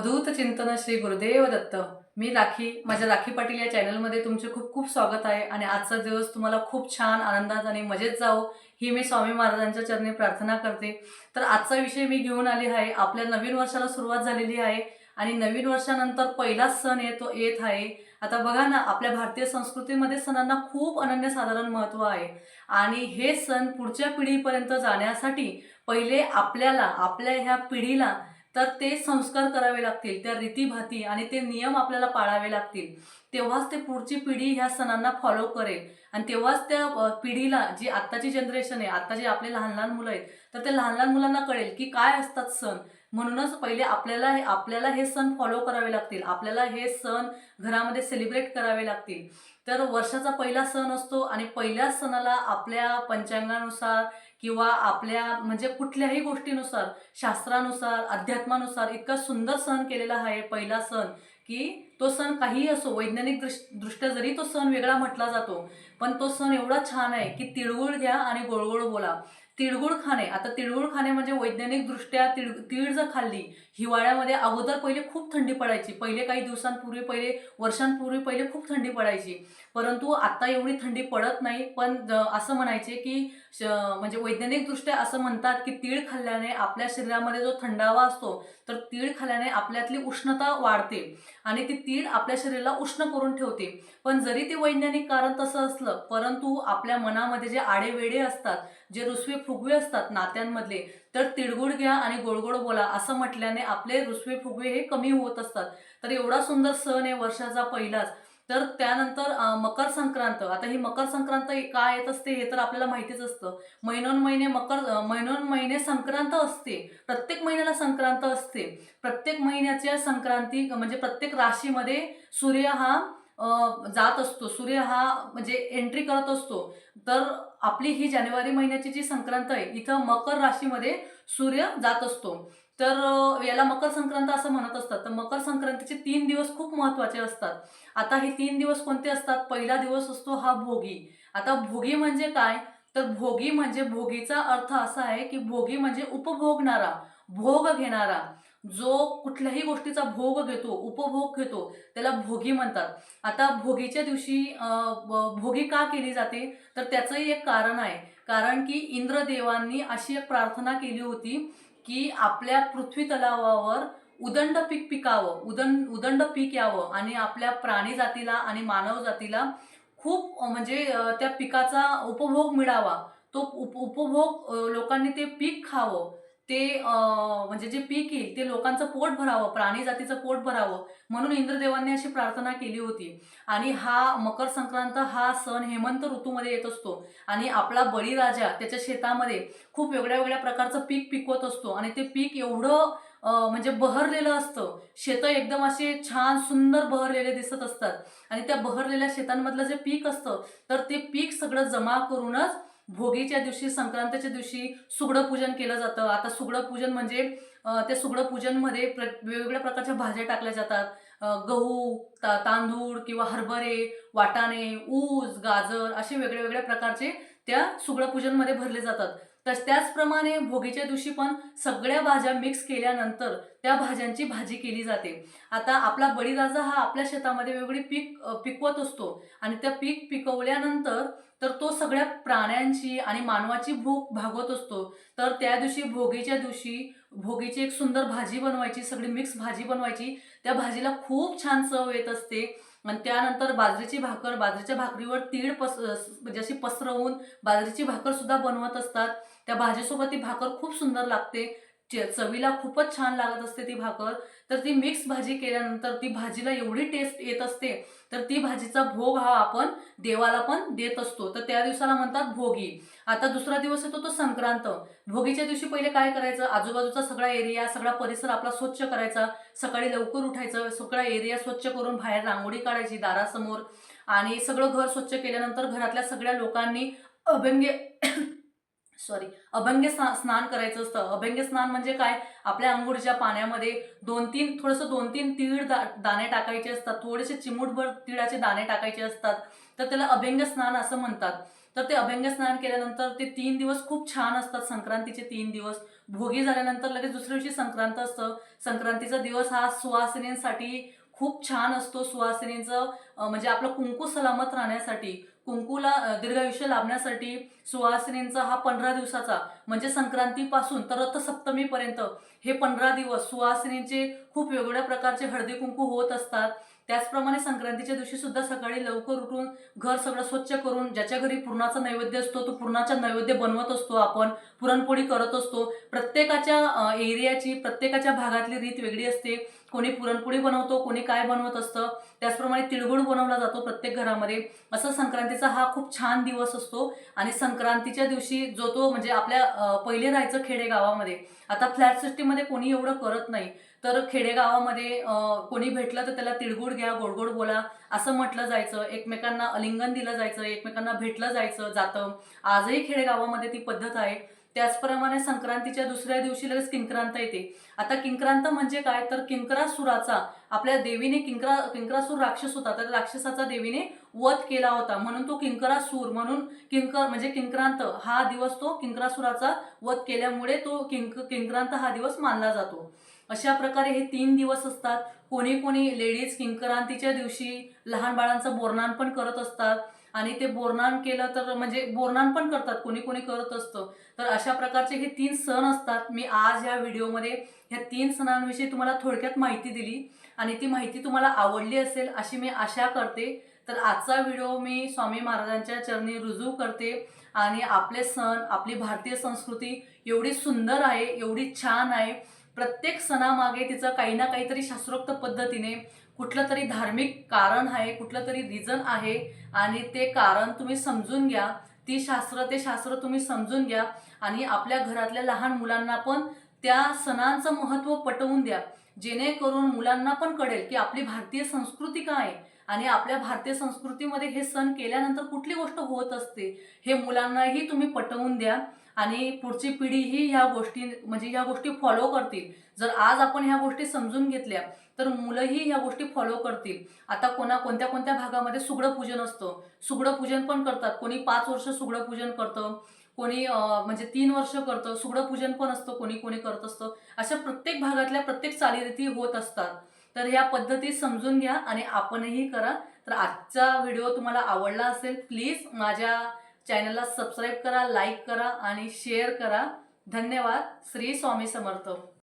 चिंतन श्री गुरुदेव दत्त. मी राखी माझ्या राखी पाटील या चॅनलमध्ये तुमचे खूप खूप स्वागत आहे आणि आजचा दिवस तुम्हाला खूप छान आनंदात आणि मजेत जावो ही मी स्वामी महाराजांच्या चरणी प्रार्थना करते. तर आजचा विषय मी घेऊन आली आहे आपल्या नवीन वर्षाला सुरुवात झालेली आहे आणि नवीन वर्षानंतर पहिलाच सण येतो येत आहे. आता बघा ना आपल्या भारतीय संस्कृतीमध्ये सणांना खूप अनन्यसाधारण महत्त्व आहे आणि हे सण पुढच्या पिढीपर्यंत जाण्यासाठी पहिले आपल्याला आपल्या ह्या पिढीला तर ते संस्कार करावे लागतील त्या रीतीभाती आणि ते नियम आपल्याला पाळावे लागतील. तेव्हाच ते पुढची पिढी ह्या सणांना फॉलो करेल. आणि तेव्हाच त्या पिढीला जी आत्ताची जनरेशन आहे आत्ता जे आपले लहान लहान मुलं आहेत तर ते लहान लहान मुलांना कळेल की काय असतात सण. म्हणूनच पहिले आपल्याला हे आपल्याला हे सण फॉलो करावे लागतील. आपल्याला हे सण घरामध्ये सेलिब्रेट करावे लागतील. तर वर्षाचा पहिला सण असतो आणि पहिल्या सणाला आपल्या पंचांगानुसार किंवा आपल्या म्हणजे कुठल्याही गोष्टीनुसार शास्त्रानुसार अध्यात्मानुसार इतका सुंदर सण केलेला आहे पहिला सण की तो सण काहीही असो वैज्ञानिक दृष्ट्या जरी तो सण वेगळा म्हटला जातो पण तो सण एवढा छान आहे की तिळगुळ घ्या आणि गोळगोळ बोला. तिळगुळ खाणे आता तिळगुळ खाणे म्हणजे वैज्ञानिक दृष्ट्या तिळ तीळ जर खाल्ली हिवाळ्यामध्ये अगोदर पहिले खूप थंडी पडायची. पहिले काही दिवसांपूर्वी पहिले वर्षांपूर्वी पहिले खूप थंडी पडायची. परंतु आता एवढी थंडी पडत नाही. पण असं म्हणायचे की श- म्हणजे वैज्ञानिकदृष्ट्या असं म्हणतात की तीळ खाल्ल्याने आपल्या शरीरामध्ये जो थंडावा असतो तर तीळ खाल्ल्याने आपल्यातली उष्णता वाढते आणि ती तीळ आपल्या शरीराला उष्ण करून ठेवते. पण जरी ते वैज्ञानिक कारण तसं असलं परंतु आपल्या मनामध्ये जे आडेवेडे असतात जे रुसवे फुगवे असतात नात्यांमधले तर तिळगुळ घ्या आणि गोडगोड बोला असं म्हटल्याने आपले रुसवे फुगवे हे कमी होत असतात. तर एवढा सुंदर सण आहे वर्षाचा पहिलाच. तर त्यानंतर मकर संक्रांत. आता ही मकर संक्रांत का येत असते हे तर आपल्याला माहितीच असतं. महिनोन महिने मकर महिनोन महिने संक्रांत असते. प्रत्येक महिन्याला संक्रांत असते. प्रत्येक महिन्याच्या संक्रांती म्हणजे प्रत्येक राशीमध्ये सूर्य हा जात असतो. सूर्य हा म्हणजे एंट्री करत असतो. तर आपली ही जानेवारी महिन्याची जी संक्रांत आहे इथं मकर राशीमध्ये सूर्य जात असतो. तर याला मकर संक्रांत असं म्हणत असतात. तर मकर संक्रांतीचे तीन दिवस खूप महत्त्वाचे असतात. आता हे तीन दिवस कोणते असतात? पहिला दिवस असतो हा भोगी. आता भोगी म्हणजे काय? तर भोगी म्हणजे भोगीचा अर्थ असा आहे की भोगी म्हणजे उपभोगणारा भोग घेणारा. जो कुठल्याही गोष्टीचा भोग घेतो उपभोग घेतो त्याला भोगी म्हणतात. आता भोगीच्या दिवशी भोगी का केली जाते? तर त्याचंही एक कारण आहे. कारण की इंद्रदेवांनी अशी एक प्रार्थना केली होती की आपल्या पृथ्वी तलावावर उदंड पीक पिकावं उदंड उदंड पीक यावं आणि आपल्या प्राणी जातीला आणि मानव जातीला खूप म्हणजे त्या पिकाचा उपभोग मिळावा. तो उप उपभोग लोकांनी ते पीक खावं. ते म्हणजे जे पीक येईल ते लोकांचं पोट भरावं प्राणी जातीचं पोट भरावं म्हणून इंद्रदेवांनी अशी प्रार्थना केली होती. आणि हा मकर संक्रांत हा सण हेमंत ऋतूमध्ये येत असतो. आणि आपला बळीराजा त्याच्या शेतामध्ये खूप वेगळ्या वेगळ्या प्रकारचं पीक पिकवत असतो. आणि ते पीक एवढं म्हणजे बहरलेलं असतं. शेतं एकदम असे छान सुंदर बहरलेले दिसत असतात. आणि त्या बहरलेल्या शेतांमधलं जे पीक असतं तर ते पीक सगळं जमा करूनच भोगीच्या दिवशी संक्रांतीच्या दिवशी सुगडं पूजन केलं जातं. आता सुगडं पूजन म्हणजे त्या सुगडं पूजनमध्ये प्र वेगवेगळ्या प्रकारच्या भाज्या टाकल्या जातात. गहू ता तांदूळ किंवा हरभरे वाटाणे ऊस गाजर असे वेगळ्या वेगळ्या प्रकारचे त्या सुगडं पूजनमध्ये भरले जातात. तर त्याचप्रमाणे भोगीच्या दिवशी पण सगळ्या भाज्या मिक्स केल्यानंतर त्या भाज्यांची भाजी केली जाते. आता आपला बळीराजा हा आपल्या शेतामध्ये वेगवेगळी पीक पिकवत असतो. आणि त्या पीक पिकवल्यानंतर तर तो सगळ्या प्राण्यांची आणि मानवाची भूक भागवत असतो. तर त्या दिवशी भोगीच्या दिवशी भोगीची एक सुंदर भाजी बनवायची सगळी मिक्स भाजी बनवायची. त्या भाजीला खूप छान चव येत असते. आणि त्यानंतर बाजरीची भाकर बाजरीच्या भाकरीवर तीळ पस म्हणजे अशी पसरवून बाजरीची भाकर सुद्धा बनवत असतात. त्या भाजीसोबत ती भाकर खूप सुंदर लागते. चवीला खूपच छान लागत असते ती भाकर. तर ती मिक्स भाजी केल्यानंतर ती भाजीला एवढी टेस्ट येत असते. तर ती भाजीचा भोग हा आपण देवाला पण देत असतो. तर त्या दिवसाला म्हणतात भोगी. आता दुसरा दिवस येतो तो संक्रांत. भोगीच्या दिवशी पहिले काय करायचं? आजूबाजूचा सगळा एरिया सगळा परिसर आपला स्वच्छ करायचा. सकाळी लवकर उठायचं. सगळा एरिया स्वच्छ करून बाहेर रांगोळी काढायची दारासमोर. आणि सगळं घर स्वच्छ केल्यानंतर घरातल्या सगळ्या लोकांनी अभंगे सॉरी अभंग्य स्ना- स्नान करायचं असतं. अभंग्य स्नान म्हणजे काय? आपल्या अंघोळीच्या पाण्यामध्ये दोन तीन थोडंसं दोन तीन तीळ दा दाणे टाकायचे असतात. थोडेसे चिमूटभर तिळाचे दाणे टाकायचे असतात. तर त्याला अभंग्य स्नान असं म्हणतात. तर ते अभ्यंग स्नान केल्यानंतर ते तीन दिवस खूप छान असतात. संक्रांतीचे तीन दिवस. भोगी झाल्यानंतर लगेच दुसऱ्या दिवशी संक्रांत असतं. संक्रांतीचा दिवस हा सुवासिनींसाठी खूप छान असतो. सुवासिनींचं म्हणजे आपलं कुंकू सलामत राहण्यासाठी. कुंकूला दीर्घायुष्य लाभण्यासाठी सुवासिनींचा हा पंधरा दिवसाचा म्हणजे संक्रांतीपासून तर रथसप्तमीपर्यंत हे पंधरा दिवस सुवासिनींचे खूप वेगवेगळ्या प्रकारचे हळदी कुंकू होत असतात. त्याचप्रमाणे संक्रांतीच्या दिवशी सुद्धा सकाळी लवकर उठून घर सगळं स्वच्छ करून ज्याच्या घरी पुरणाचा नैवेद्य असतो तो पुरणाचा नैवेद्य बनवत असतो आपण पुरणपोळी करत असतो. प्रत्येकाच्या एरियाची प्रत्येकाच्या भागातली रीत वेगळी असते. कोणी पुरणपोळी बनवतो कोणी काय बनवत असतं त्याचप्रमाणे तिळगुळ बनवला जातो प्रत्येक घरामध्ये. असं संक्रांतीचा हा खूप छान दिवस असतो आणि संक्रांतीच्या दिवशी जो तो म्हणजे आपल्या पहिले राहायचं खेडेगावामध्ये. आता फ्लॅट सिस्टीममध्ये कोणी एवढं करत नाही. तर खेडेगावामध्ये कोणी भेटलं तर त्याला तिळगुळ घ्या गोड गोड बोला असं म्हटलं जायचं. एकमेकांना अलिंगन दिलं जायचं एकमेकांना भेटलं जायचं जातं. आजही खेडेगावामध्ये ती पद्धत आहे. त्याचप्रमाणे संक्रांतीच्या दुसऱ्या दिवशी लगेच किंक्रांत येते. आता किंक्रांत म्हणजे काय? तर किंकरासुराचा आपल्या देवीने किंकरा किंकरासूर राक्षस होता. तर राक्षसाचा देवीने वध केला होता. म्हणून तो किंकरासूर म्हणून किंकर म्हणजे किंक्रांत हा दिवस तो किंकरासुराचा वध केल्यामुळे तो किंक किंक्रांत हा दिवस मानला जातो. अशा प्रकारे हे तीन दिवस असतात. कोणी कोणी लेडीज किंक्रांतीच्या दिवशी लहान बाळांचं बोरणान पण करत असतात. आणि ते बोरनान केलं तर म्हणजे बोरनान पण करतात कोणी कोणी करत असतं. तर अशा प्रकारचे हे तीन सण असतात. मी आज या व्हिडिओमध्ये ह्या तीन सणांविषयी तुम्हाला थोडक्यात माहिती दिली आणि ती माहिती तुम्हाला आवडली असेल अशी मी आशा करते. तर आजचा व्हिडिओ मी स्वामी महाराजांच्या चरणी रुजू करते आणि आपले सण आपली भारतीय संस्कृती एवढी सुंदर आहे एवढी छान आहे. प्रत्येक सणामागे तिचं काही ना काहीतरी शास्त्रोक्त पद्धतीने कुठलं तरी धार्मिक कारण आहे कुठलं तरी रिझन आहे आणि ते कारण तुम्ही समजून घ्या. ती शास्त्र ते शास्त्र तुम्ही समजून घ्या आणि आपल्या घरातल्या लहान मुलांना पण त्या सणांचं महत्त्व पटवून द्या. जेणेकरून मुलांना पण कळेल की आपली भारतीय संस्कृती काय आहे आणि आपल्या भारतीय संस्कृतीमध्ये हे सण केल्यानंतर कुठली गोष्ट होत असते हे मुलांनाही तुम्ही पटवून द्या. आणि पुढची पिढीही ह्या गोष्टी म्हणजे ह्या गोष्टी फॉलो करतील. जर आज आपण ह्या गोष्टी समजून घेतल्या तर मुलंही ह्या गोष्टी फॉलो करतील. आता कोणा कोणत्या कोणत्या भागामध्ये सुगडं पूजन असतं? सुगडं पूजन पण करतात. कोणी पाच वर्ष सुगडं पूजन करतं कोणी म्हणजे तीन वर्ष करतं सुगडं पूजन पण असतं कोणी कोणी करत असतं. अशा प्रत्येक भागातल्या प्रत्येक चालीरीती होत असतात. तर ह्या पद्धती समजून घ्या आणि आपणही करा. तर आजचा व्हिडिओ तुम्हाला आवडला असेल प्लीज माझ्या चॅनलला सबस्क्राईब करा लाईक करा आणि शेअर करा. धन्यवाद. श्री स्वामी समर्थ.